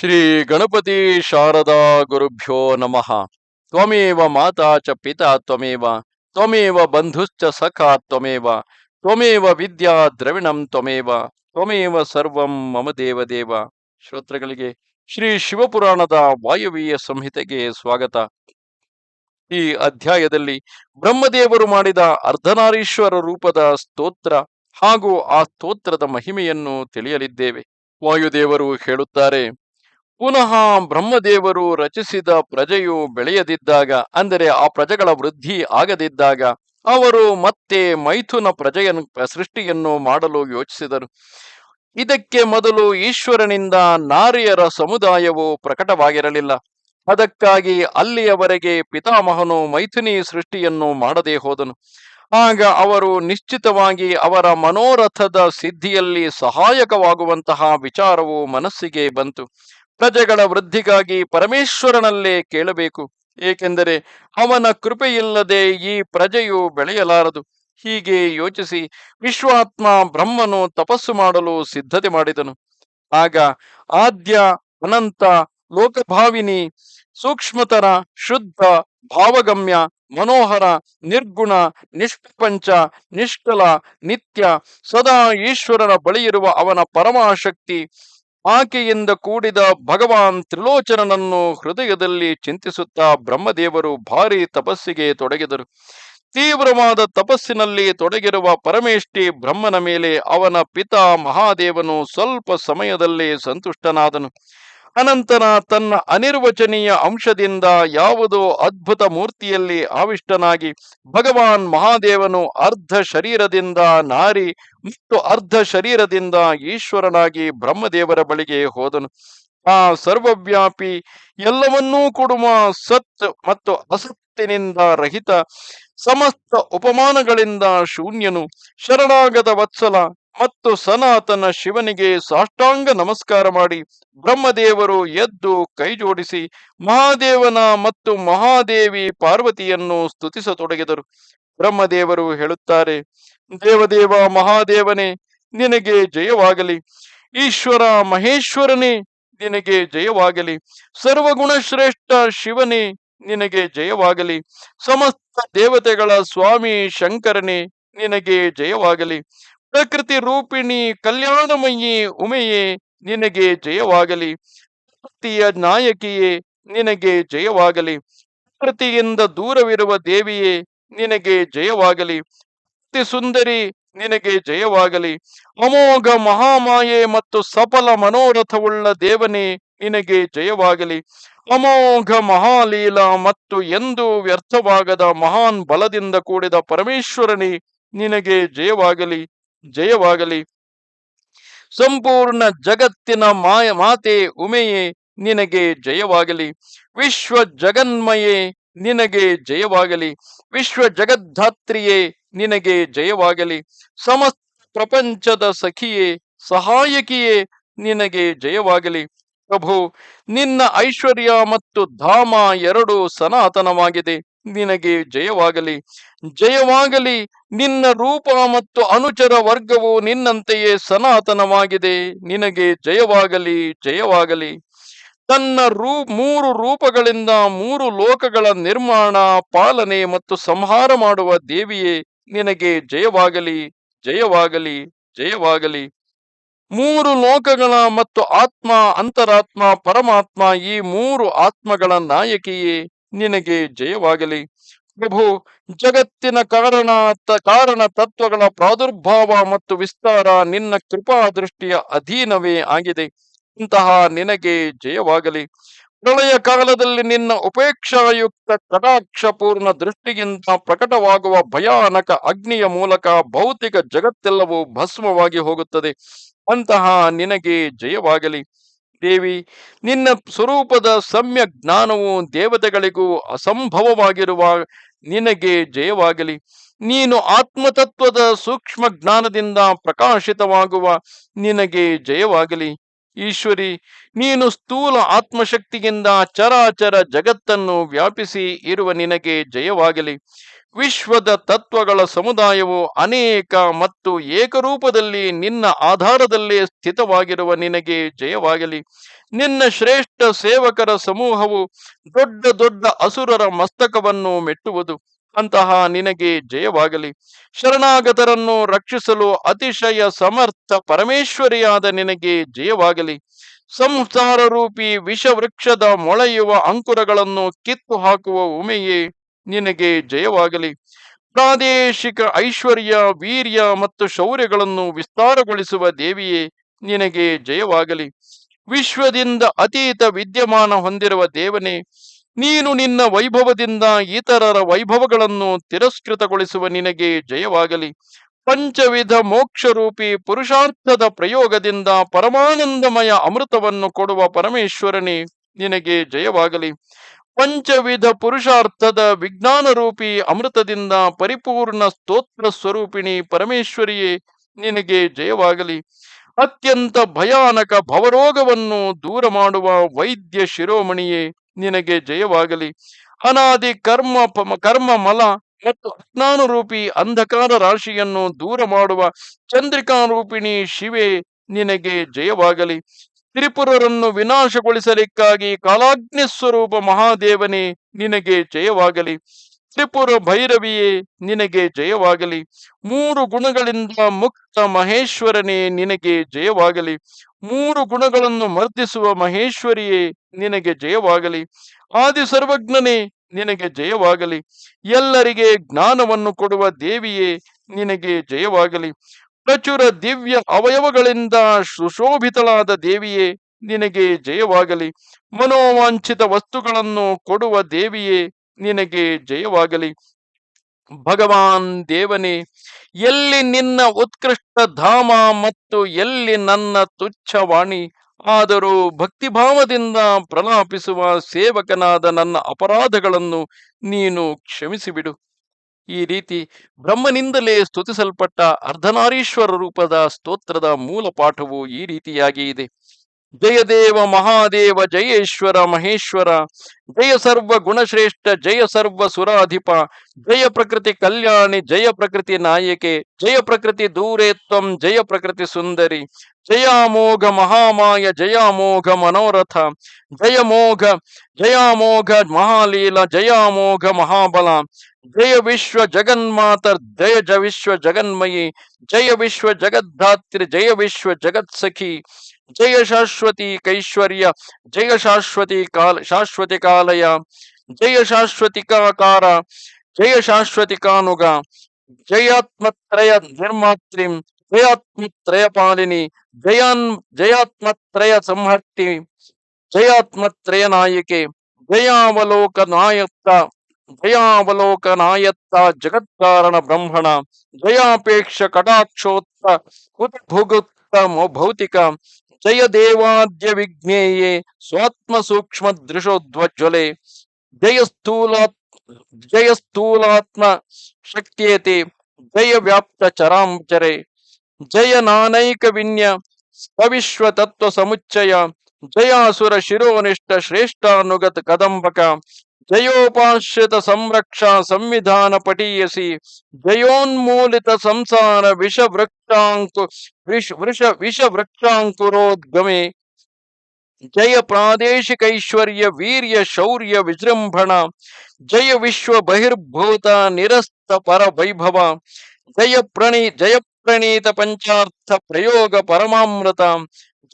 ಶ್ರೀ ಗಣಪತಿ ಶಾರದಾ ಗುರುಭ್ಯೋ ನಮಃ. ತ್ವಮೇವ ಮಾತಾ ಚ ಪಿತಾ ತ್ವಮೇವ ತ್ವಮೇವ ಬಂಧುಶ್ಚ ಸಖಾ ತ್ವಮೇವ ತ್ವಮೇವ ವಿದ್ಯಾ ದ್ರವಿಣಂ ತ್ವಮೇವ ತ್ವಮೇವ ಸರ್ವಂ ಮಮ ದೇವದೇವ. ದೇವ ಶ್ರೋತೃಗಳಿಗೆ ಶ್ರೀ ಶಿವಪುರಾಣದ ವಾಯವ್ಯ ಸಂಹಿತೆಗೆ ಸ್ವಾಗತ. ಈ ಅಧ್ಯಾಯದಲ್ಲಿ ಬ್ರಹ್ಮದೇವರು ಮಾಡಿದ ಅರ್ಧನಾರೀಶ್ವರ ರೂಪದ ಸ್ತೋತ್ರ ಹಾಗೂ ಆ ಸ್ತೋತ್ರದ ಮಹಿಮೆಯನ್ನು ತಿಳಿಯಲಿದ್ದೇವೆ. ವಾಯುದೇವರು ಹೇಳುತ್ತಾರೆ ಪುನಃ ಬ್ರಹ್ಮದೇವರು ರಚಿಸಿದ ಪ್ರಜೆಯು ಬೆಳೆಯದಿದ್ದಾಗ, ಅಂದರೆ ಆ ಪ್ರಜೆಗಳ ವೃದ್ಧಿ ಆಗದಿದ್ದಾಗ, ಅವರು ಮತ್ತೆ ಮೈಥುನ ಪ್ರಜೆಯನ್ನು ಸೃಷ್ಟಿಯನ್ನು ಮಾಡಲು ಯೋಚಿಸಿದರು. ಇದಕ್ಕೆ ಮೊದಲು ಈಶ್ವರನಿಂದ ನಾರಿಯರ ಸಮುದಾಯವು ಪ್ರಕಟವಾಗಿರಲಿಲ್ಲ. ಅದಕ್ಕಾಗಿ ಅಲ್ಲಿಯವರೆಗೆ ಪಿತಾಮಹನು ಮೈಥುನಿ ಸೃಷ್ಟಿಯನ್ನು ಮಾಡದೆ ಹೋದನು. ಆಗ ಅವರು ನಿಶ್ಚಿತವಾಗಿ ಅವರ ಮನೋರಥದ ಸಿದ್ಧಿಯಲ್ಲಿ ಸಹಾಯಕವಾಗುವಂತಹ ವಿಚಾರವು ಮನಸ್ಸಿಗೆ ಬಂತು. ಪ್ರಜೆಗಳ ವೃದ್ಧಿಗಾಗಿ ಪರಮೇಶ್ವರನಲ್ಲೇ ಕೇಳಬೇಕು, ಏಕೆಂದರೆ ಅವನ ಕೃಪೆಯಿಲ್ಲದೆ ಈ ಪ್ರಜೆಯು ಬೆಳೆಯಲಾರದು. ಹೀಗೆ ಯೋಚಿಸಿ ವಿಶ್ವಾತ್ಮ ಬ್ರಹ್ಮನು ತಪಸ್ಸು ಮಾಡಲು ಸಿದ್ಧತೆ ಮಾಡಿದನು. ಆಗ ಆದ್ಯ ಅನಂತ ಲೋಕಭಾವಿನಿ, ಸೂಕ್ಷ್ಮತರ ಶುದ್ಧ ಭಾವಗಮ್ಯ, ಮನೋಹರ ನಿರ್ಗುಣ ನಿಷ್ಪಂಚ ನಿಷ್ಕಲ ನಿತ್ಯ ಸದಾ ಈಶ್ವರನ ಬಳಿಯಿರುವ ಅವನ ಪರಮಾಶಕ್ತಿ ಆಕೆಯಿಂದ ಕೂಡಿದ ಭಗವಾನ್ ತ್ರಿಲೋಚನನನ್ನು ಹೃದಯದಲ್ಲಿ ಚಿಂತಿಸುತ್ತಾ ಬ್ರಹ್ಮದೇವರು ಭಾರಿ ತಪಸ್ಸಿಗೆ ತೊಡಗಿದರು. ತೀವ್ರವಾದ ತಪಸ್ಸಿನಲ್ಲಿ ತೊಡಗಿರುವ ಪರಮೇಷ್ಠಿ ಬ್ರಹ್ಮನ ಮೇಲೆ ಅವನ ಪಿತಾ ಮಹಾದೇವನು ಸ್ವಲ್ಪ ಸಮಯದಲ್ಲೇ ಸಂತುಷ್ಟನಾದನು. ಅನಂತರ ತನ್ನ ಅನಿರ್ವಚನೀಯ ಅಂಶದಿಂದ ಯಾವುದೋ ಅದ್ಭುತ ಮೂರ್ತಿಯಲ್ಲಿ ಆವಿಷ್ಟನಾಗಿ ಭಗವಾನ್ ಮಹಾದೇವನು ಅರ್ಧ ಶರೀರದಿಂದ ನಾರಿ ಮತ್ತು ಅರ್ಧ ಶರೀರದಿಂದ ಈಶ್ವರನಾಗಿ ಬ್ರಹ್ಮದೇವರ ಬಳಿಗೆ ಹೋದನು. ಆ ಸರ್ವವ್ಯಾಪಿ ಎಲ್ಲವನ್ನೂ ಕೊಡುವ ಸತ್ ಮತ್ತು ಅಸತ್ತಿನಿಂದ ರಹಿತ, ಸಮಸ್ತ ಉಪಮಾನಗಳಿಂದ ಶೂನ್ಯನು, ಶರಣಾಗತ ವತ್ಸಲ ಮತ್ತು ಸನಾತನ ಶಿವನಿಗೆ ಸಾಷ್ಟಾಂಗ ನಮಸ್ಕಾರ ಮಾಡಿ ಬ್ರಹ್ಮದೇವರು ಎದ್ದು ಕೈಜೋಡಿಸಿ ಮಹಾದೇವನ ಮತ್ತು ಮಹಾದೇವಿ ಪಾರ್ವತಿಯನ್ನು ಸ್ತುತಿಸತೊಡಗಿದರು. ಬ್ರಹ್ಮದೇವರು ಹೇಳುತ್ತಾರೆ, ದೇವದೇವ ಮಹಾದೇವನೇ, ನಿನಗೆ ಜಯವಾಗಲಿ. ಈಶ್ವರ ಮಹೇಶ್ವರನೇ, ನಿನಗೆ ಜಯವಾಗಲಿ. ಸರ್ವಗುಣ ಶ್ರೇಷ್ಠ ಶಿವನೇ, ನಿನಗೆ ಜಯವಾಗಲಿ. ಸಮಸ್ತ ದೇವತೆಗಳ ಸ್ವಾಮಿ ಶಂಕರನೇ, ನಿನಗೆ ಜಯವಾಗಲಿ. ಪ್ರಕೃತಿ ರೂಪಿಣಿ ಕಲ್ಯಾಣಮಯಿ ಉಮೆಯೇ, ನಿನಗೆ ಜಯವಾಗಲಿ. ಭಕ್ತಿಯ ನಾಯಕಿಯೇ, ನಿನಗೆ ಜಯವಾಗಲಿ. ಪ್ರಕೃತಿಯಿಂದ ದೂರವಿರುವ ದೇವಿಯೇ, ನಿನಗೆ ಜಯವಾಗಲಿ. ಅತಿ ಸುಂದರಿ, ನಿನಗೆ ಜಯವಾಗಲಿ. ಅಮೋಘ ಮಹಾಮಾಯೆ ಮತ್ತು ಸಫಲ ಮನೋರಥವುಳ್ಳ ದೇವನೇ, ನಿನಗೆ ಜಯವಾಗಲಿ. ಅಮೋಘ ಮಹಾಲೀಲ ಮತ್ತು ಎಂದೂ ವ್ಯರ್ಥವಾಗದ ಮಹಾನ್ ಬಲದಿಂದ ಕೂಡಿದ ಪರಮೇಶ್ವರನೇ, ನಿನಗೆ ಜಯವಾಗಲಿ. ಜಯವಾಗಲಿ. ಸಂಪೂರ್ಣ ಜಗತ್ತಿನ ಮಾಯ ಮಾತೆ ಉಮೆಯೇ ನಿನಗೆ ಜಯವಾಗಲಿ. ವಿಶ್ವ ಜಗನ್ಮಯೇ ನಿನಗೆ ಜಯವಾಗಲಿ. ವಿಶ್ವ ಜಗದ್ಧಾತ್ರಿಯೇ ನಿನಗೆ ಜಯವಾಗಲಿ. ಸಮಸ್ತ ಪ್ರಪಂಚದ ಸಖಿಯೇ, ಸಹಾಯಕಿಯೇ ನಿನಗೆ ಜಯವಾಗಲಿ. ಪ್ರಭು, ನಿನ್ನ ಐಶ್ವರ್ಯ ಮತ್ತು ಧಾಮ ಎರಡು ಸನಾತನವಾಗಿದೆ. ನಿನಗೆ ಜಯವಾಗಲಿ. ಜಯವಾಗಲಿ. ನಿನ್ನ ರೂಪ ಮತ್ತು ಅನುಚರ ವರ್ಗವು ನಿನ್ನಂತೆಯೇ ಸನಾತನವಾಗಿದೆ. ನಿನಗೆ ಜಯವಾಗಲಿ ಜಯವಾಗಲಿ. ತನ್ನ ರೂ, ಮೂರು ರೂಪಗಳಿಂದ ಮೂರು ಲೋಕಗಳ ನಿರ್ಮಾಣ, ಪಾಲನೆ ಮತ್ತು ಸಂಹಾರ ಮಾಡುವ ದೇವಿಯೇ ನಿನಗೆ ಜಯವಾಗಲಿ ಜಯವಾಗಲಿ ಜಯವಾಗಲಿ. ಮೂರು ಲೋಕಗಳ ಮತ್ತು ಆತ್ಮ, ಅಂತರಾತ್ಮ, ಪರಮಾತ್ಮ ಈ ಮೂರು ಆತ್ಮಗಳ ನಾಯಕಿಯೇ ನಿನಗೆ ಜಯವಾಗಲಿ. ಪ್ರಭು, ಜಗತ್ತಿನ ಕಾರಣ ಕಾರಣ ತತ್ವಗಳ ಪ್ರಾದುರ್ಭಾವ ಮತ್ತು ವಿಸ್ತಾರ ನಿನ್ನ ಕೃಪಾ ದೃಷ್ಟಿಯ ಅಧೀನವೇ ಆಗಿದೆ. ಇಂತಹ ನಿನಗೆ ಜಯವಾಗಲಿ. ಪ್ರಳಯ ಕಾಲದಲ್ಲಿ ನಿನ್ನ ಉಪೇಕ್ಷಾಯುಕ್ತ ಕಟಾಕ್ಷಪೂರ್ಣ ದೃಷ್ಟಿಗಿಂತ ಪ್ರಕಟವಾಗುವ ಭಯಾನಕ ಅಗ್ನಿಯ ಮೂಲಕ ಭೌತಿಕ ಜಗತ್ತೆಲ್ಲವೂ ಭಸ್ಮವಾಗಿ ಹೋಗುತ್ತದೆ. ಅಂತಹ ನಿನಗೆ ಜಯವಾಗಲಿ. ದೇವಿ ನಿನ್ನ ಸ್ವರೂಪದ ಸಮ್ಯ ಜ್ಞಾನವು ದೇವತೆಗಳಿಗೂ ಅಸಂಭವವಾಗಿರುವ ನಿನಗೆ ಜಯವಾಗಲಿ. ನೀನು ಆತ್ಮತತ್ವದ ಸೂಕ್ಷ್ಮ ಜ್ಞಾನದಿಂದ ಪ್ರಕಾಶಿತವಾಗುವ ನಿನಗೆ ಜಯವಾಗಲಿ. ಈಶ್ವರಿ, ನೀನು ಸ್ಥೂಲ ಆತ್ಮಶಕ್ತಿಯಿಂದ ಚರಾಚರ ಜಗತ್ತನ್ನು ವ್ಯಾಪಿಸಿ ಇರುವ ನಿನಗೆ ಜಯವಾಗಲಿ. ವಿಶ್ವದ ತತ್ವಗಳ ಸಮುದಾಯವು ಅನೇಕ ಮತ್ತು ಏಕರೂಪದಲ್ಲಿ ನಿನ್ನ ಆಧಾರದಲ್ಲೇ ಸ್ಥಿತವಾಗಿರುವ ನಿನಗೆ ಜಯವಾಗಲಿ. ನಿನ್ನ ಶ್ರೇಷ್ಠ ಸೇವಕರ ಸಮೂಹವು ದೊಡ್ಡ ದೊಡ್ಡ ಅಸುರರ ಮಸ್ತಕವನ್ನು ಮೆಟ್ಟುವುದು ಅಂತಹ ನಿನಗೆ ಜಯವಾಗಲಿ. ಶರಣಾಗತರನ್ನು ರಕ್ಷಿಸಲು ಅತಿಶಯ ಸಮರ್ಥ ಪರಮೇಶ್ವರಿಯಾದ ನಿನಗೆ ಜಯವಾಗಲಿ. ಸಂಸಾರ ರೂಪಿ ವಿಷವೃಕ್ಷದ ಮೊಳೆಯುವ ಅಂಕುರಗಳನ್ನು ಕಿತ್ತು ಹಾಕುವ ಉಮೆಯೇ. ನಿನಗೆ ಜಯವಾಗಲಿ. ಪ್ರಾದೇಶಿಕ ಐಶ್ವರ್ಯ, ವೀರ್ಯ ಮತ್ತು ಶೌರ್ಯಗಳನ್ನು ವಿಸ್ತಾರಗೊಳಿಸುವ ದೇವಿಯೇ, ನಿನಗೆ ಜಯವಾಗಲಿ. ವಿಶ್ವದಿಂದ ಅತೀತ ವಿದ್ಯಮಾನ ಹೊಂದಿರುವ ದೇವನೇ, ನೀನು ನಿನ್ನ ವೈಭವದಿಂದ ಇತರರ ವೈಭವಗಳನ್ನು ತಿರಸ್ಕೃತಗೊಳಿಸುವ ನಿನಗೆ ಜಯವಾಗಲಿ. ಪಂಚವಿಧ ಮೋಕ್ಷರೂಪಿ ಪುರುಷಾರ್ಥದ ಪ್ರಯೋಗದಿಂದ ಪರಮಾನಂದಮಯ ಅಮೃತವನ್ನು ಕೊಡುವ ಪರಮೇಶ್ವರನೇ, ನಿನಗೆ ಜಯವಾಗಲಿ. ಪಂಚವಿಧ ಪುರುಷಾರ್ಥದ ವಿಜ್ಞಾನ ರೂಪಿ ಅಮೃತದಿಂದ ಪರಿಪೂರ್ಣ ಸ್ತೋತ್ರ ಸ್ವರೂಪಿಣಿ ಪರಮೇಶ್ವರಿಯೇ, ನಿನಗೆ ಜಯವಾಗಲಿ. ಅತ್ಯಂತ ಭಯಾನಕ ಭವರೋಗವನ್ನು ದೂರ ಮಾಡುವ ವೈದ್ಯ ಶಿರೋಮಣಿಯೇ, ನಿನಗೆ ಜಯವಾಗಲಿ. ಅನಾದಿ ಕರ್ಮ ಕರ್ಮ ಮಲ ಮತ್ತು ಅಜ್ಞಾನ ರೂಪಿ ಅಂಧಕಾರ ರಾಶಿಯನ್ನು ದೂರ ಮಾಡುವ ಚಂದ್ರಿಕಾ ರೂಪಿಣಿ ಶಿವೆ, ನಿನಗೆ ಜಯವಾಗಲಿ. ತ್ರಿಪುರರನ್ನು ವಿನಾಶಗೊಳಿಸಲಿಕ್ಕಾಗಿ ಕಾಲಾಗ್ನಿ ಸ್ವರೂಪ ಮಹಾದೇವನೇ, ನಿನಗೆ ಜಯವಾಗಲಿ. ತ್ರಿಪುರ ಭೈರವಿಯೇ, ನಿನಗೆ ಜಯವಾಗಲಿ. ಮೂರು ಗುಣಗಳಿಂದ ಮುಕ್ತ ಮಹೇಶ್ವರನೇ, ನಿನಗೆ ಜಯವಾಗಲಿ. ಮೂರು ಗುಣಗಳನ್ನು ಮರ್ದಿಸುವ ಮಹೇಶ್ವರಿಯೇ, ನಿನಗೆ ಜಯವಾಗಲಿ. ಆದಿ ಸರ್ವಜ್ಞನೇ, ನಿನಗೆ ಜಯವಾಗಲಿ. ಎಲ್ಲರಿಗೆ ಜ್ಞಾನವನ್ನು ಕೊಡುವ ದೇವಿಯೇ, ನಿನಗೆ ಜಯವಾಗಲಿ. ಪ್ರಚುರ ದಿವ್ಯ ಅವಯವಗಳಿಂದ ಸುಶೋಭಿತಳಾದ ದೇವಿಯೇ, ನಿನಗೆ ಜಯವಾಗಲಿ. ಮನೋವಾಂಛಿತ ವಸ್ತುಗಳನ್ನು ಕೊಡುವ ದೇವಿಯೇ, ನಿನಗೆ ಜಯವಾಗಲಿ. ಭಗವಾನ್ ದೇವನೇ, ಎಲ್ಲಿ ನಿನ್ನ ಉತ್ಕೃಷ್ಟ ಧಾಮ ಮತ್ತು ಎಲ್ಲಿ ನನ್ನ ತುಚ್ಛವಾಣಿ, ಆದರೂ ಭಕ್ತಿಭಾವದಿಂದ ಪ್ರಲಾಪಿಸುವ ಸೇವಕನಾದ ನನ್ನ ಅಪರಾಧಗಳನ್ನು ನೀನು ಕ್ಷಮಿಸಿಬಿಡು. ಈ ರೀತಿ ಬ್ರಹ್ಮನಿಂದಲೇ ಸ್ತುತಿಸಲ್ಪಟ್ಟ ಅರ್ಧನಾರೀಶ್ವರ ರೂಪದ ಸ್ತೋತ್ರದ ಮೂಲ ಪಾಠವು ಈ ರೀತಿಯಾಗಿ ಇದೆ. ಜಯದೇವ ಮಹಾದೇವ ಜಯೇಶ್ವರ ಮಹೇಶ್ವರ, ಜಯ ಸರ್ವ ಗುಣಶ್ರೇಷ್ಠ, ಜಯ ಸರ್ವ ಸುರಾಧಿಪ, ಜಯ ಪ್ರಕೃತಿ ಕಲ್ಯಾಣಿ, ಜಯ ಪ್ರಕೃತಿ ನಾಯಕೆ, ಜಯ ಪ್ರಕೃತಿ ದೂರೇತ್ವಂ ಜಯ ಪ್ರಕೃತಿ ಸುಂದರಿ ಜಯಾಮೋಘ ಮಹಾಮಾಯ ಜಯಾಮೋಘ ಮನೋರಥ ಜಯಮೋಘ ಜಯಾಮೋಘ ಮಹಾಲೀಲ ಜಯಾಮೋಘ ಮಹಾಬಲ ಜಯ ವಿಶ್ವ ಜಗನ್ಮಾತರ್ ಜಯ ಜ ವಿಶ್ವ ಜಗನ್ಮಯಿ ಜಯ ವಿಶ್ವ ಜಗದ್ಧಾತ್ರಿ ಜಯ ವಿಶ್ವ ಜಗತ್ಸಖಿ ಜಯ ಶಾಶ್ವತಿ ಕೈಶ್ವರ್ಯ ಜಯ ಶಾಶ್ವತಿ ಕಾಲ ಶಾಶ್ವತಿ ಕಾಲಯ ಜಯ ಶಾಶ್ವತಿಕಾಕಾರ ಜಯ ಶಾಶ್ವತಿಕಾನುಗ ಜಯಾತ್ಮತ್ರಯ ನಿರ್ಮಾತ್ರಿಂ ಜಯಾತ್ಮತ್ರಯ ಪಾಲಿನಿ ಜಯಾನ್ ಜಯಾತ್ಮತ್ರಯ ಸಂಹರ್ತಿ ಜಯಾತ್ಮತ್ರಯ ನಾಯಕೆ ಜಯಾವಲೋಕ ನಾಯತ್ತ ಜಯಾವಲೋಕ ನಾಯತ್ತ ಜಗತ್ಕಾರಣ ಬ್ರಹ್ಮಣ ಜಯಾಪೇಕ್ಷ ಕಟಾಕ್ಷೋತ್ತ ಉದ್ಭುಗುತ್ತ ಮೊ- ಭೌತಿಕ ಜಯ ದೇವಾದ್ಯ ವಿಜ್ಞೇಯೇ ಸ್ವಾತ್ಮ ಸೂಕ್ಷ್ಮ ದೃಶೋಧ್ವಜ್ವಲೆ ಜಯ ಸ್ಥೂಲಾತ್ ಜಯ ಸ್ಥೂಲಾತ್ಮ ಶಕ್ತಿಯತೆ ಜಯ ವ್ಯಾಪ್ತ ಚರಾಂಚರೆ ಜಯ ನಾನೈಕ ವಿನ್ಯ ಸವಿಶ್ವ ತತ್ವ ಸಮುಚ್ಚಯ ಜಯಾಸುರ ಶಿರೋನಿಷ್ಠ ಶ್ರೇಷ್ಠಾನುಗತ ಕದಂಬಕ ಜಯೋಪಾಶ್ರಿತ ಸಂರಕ್ಷ ಸಂವಿಧಾನ ಪಟೀಯಸಿ ಜಯೋನ್ಮೂಲಿತ ಸಂಸಾರ ವಿಷ ವೃಕ್ಷಾಂಕು ವಿಷ ವೃಷ ವಿಷ ವೃಕ್ಷಾಂಕುರೋದ್ಗಮೆ ಜಯ ಪ್ರಾದೇಶಿಕೈಶ್ವರ್ಯ ವೀರ್ಯ ಶೌರ್ಯ ವಿಜೃಂಭಣ, ಜಯ ವಿಶ್ವ ಬಹಿರ್ಭೂತ ನಿರಸ್ತ ಪರ ವೈಭವ ಜಯ ಪ್ರಣಿ ಜಯ ಪ್ರಣೀತ ಪಂಚಾರ್ಥ ಪ್ರಯೋಗ ಪರಮಾಮೃತ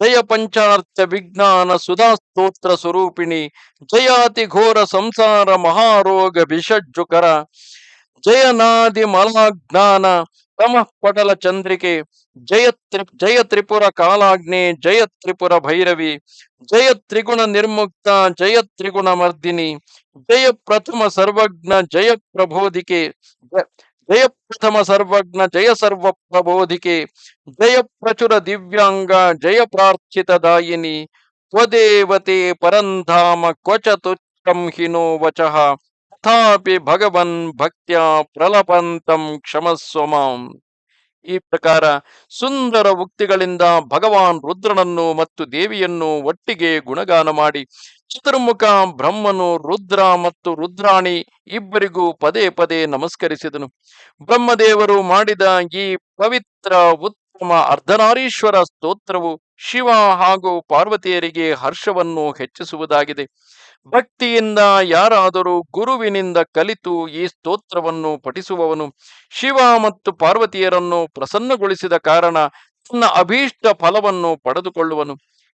ಜಯ ಪಂಚಾರ್ಥ ವಿಜ್ಞಾನ ಸುಧಾ ಸ್ತೋತ್ರ ಸ್ವರೂಪಿಣಿ, ಜಯಾತಿ ಘೋರ ಸಂಸಾರ ಮಹಾರೋಗ ವಿಷಜ್ಜುಕರ, ಜಯನಾದಿ ಮಲಾಜ್ಞಾನ ತಮಃ ಪಟಲ ಚಂದ್ರಿಕೆ, ಜಯ ತ್ರಿ, ಜಯ ತ್ರಿಪುರ ಕಾಲಾಗ್ನೆ, ಜಯ ತ್ರಿಪುರ ಭೈರವಿ, ಜಯ ತ್ರಿಗುಣ ನಿರ್ಮುಕ್ತ, ಜಯ ತ್ರಿಗುಣ ಮರ್ದಿನಿ, ಜಯ ಪ್ರಥಮ ಸರ್ವಜ್ಞ, ಜಯ ಪ್ರಬೋಧಿಕೆ ಜಯ ಪ್ರಥಮ ಸರ್ವಜ್ಞ, ಜಯ ಸರ್ವ ಪ್ರಬೋಧಿಕೆ ಜಯ ಪ್ರಚುರ ದಿವ್ಯಾಂಗ, ಜಯ ಪ್ರಾರ್ಥಿತ ದಾಯಿನಿ ತ್ವದೇವತೆ ಪರಂಧಾಮ ಕ್ವಚ ತುಚ್ಛಂ ಹಿನೋ ವಚಃ, ತಥಾಪಿ ಭಗವನ್ ಭಕ್ತ್ಯ ಪ್ರಲಪಂತಂ ಕ್ಷಮಸ್ವ ಮಾಂ. ಈ ಪ್ರಕಾರ ಸುಂದರ ಉಕ್ತಿಗಳಿಂದ ಭಗವಾನ್ ರುದ್ರನನ್ನು ಮತ್ತು ದೇವಿಯನ್ನು ಒಟ್ಟಿಗೆ ಗುಣಗಾನ ಮಾಡಿ ಚತುರ್ಮುಖ ಬ್ರಹ್ಮನು ರುದ್ರ ಮತ್ತು ರುದ್ರಾಣಿ ಇಬ್ಬರಿಗೂ ಪದೇ ಪದೇ ನಮಸ್ಕರಿಸಿದನು. ಬ್ರಹ್ಮದೇವರು ಮಾಡಿದ ಈ ಪವಿತ್ರ ಉತ್ತಮ ಅರ್ಧನಾರೀಶ್ವರ ಸ್ತೋತ್ರವು ಶಿವ ಹಾಗೂ ಪಾರ್ವತಿಯರಿಗೆ ಹರ್ಷವನ್ನು ಹೆಚ್ಚಿಸುವುದಾಗಿದೆ. ಭಕ್ತಿಯಿಂದ ಯಾರಾದರೂ ಗುರುವಿನಿಂದ ಕಲಿತು ಈ ಸ್ತೋತ್ರವನ್ನು ಪಠಿಸುವವನು ಶಿವ ಮತ್ತು ಪಾರ್ವತಿಯರನ್ನು ಪ್ರಸನ್ನಗೊಳಿಸಿದ ಕಾರಣ ತನ್ನ ಅಭೀಷ್ಟ ಫಲವನ್ನು ಪಡೆದುಕೊಳ್ಳುವನು.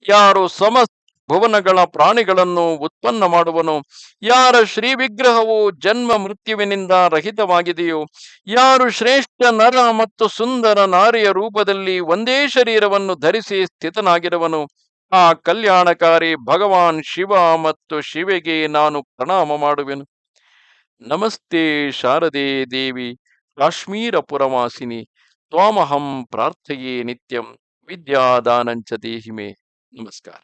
ಯಾರು ಸಮಸ್ತ ಭುವನಗಳ ಪ್ರಾಣಿಗಳನ್ನು ಉತ್ಪನ್ನ ಮಾಡುವನು, ಯಾರ ಶ್ರೀ ವಿಗ್ರಹವು ಜನ್ಮ ಮೃತ್ಯುವಿನಿಂದ ರಹಿತವಾಗಿದೆಯೋ, ಯಾರು ಶ್ರೇಷ್ಠ ನರ ಮತ್ತು ಸುಂದರ ನಾರಿಯ ರೂಪದಲ್ಲಿ ಒಂದೇ ಶರೀರವನ್ನು ಧರಿಸಿ ಸ್ಥಿತನಾಗಿರುವನು ಆ ಕಲ್ಯಾಣಕಾರಿ ಭಗವಾನ್ ಶಿವ ಮತ್ತು ಶಿವೆಗೆ ನಾನು ಪ್ರಣಾಮ ಮಾಡುವೆನು. ನಮಸ್ತೆ ಶಾರದೆ ದೇವಿ ಕಾಶ್ಮೀರ ಪುರವಾಸಿನಿ ತ್ವಾಮಹಂ ಪ್ರಾರ್ಥೆಯೇ ನಿತ್ಯಂ ವಿದ್ಯಾದಾನಂಚ ದೇಹಿಮೆ. ನಮಸ್ಕಾರ.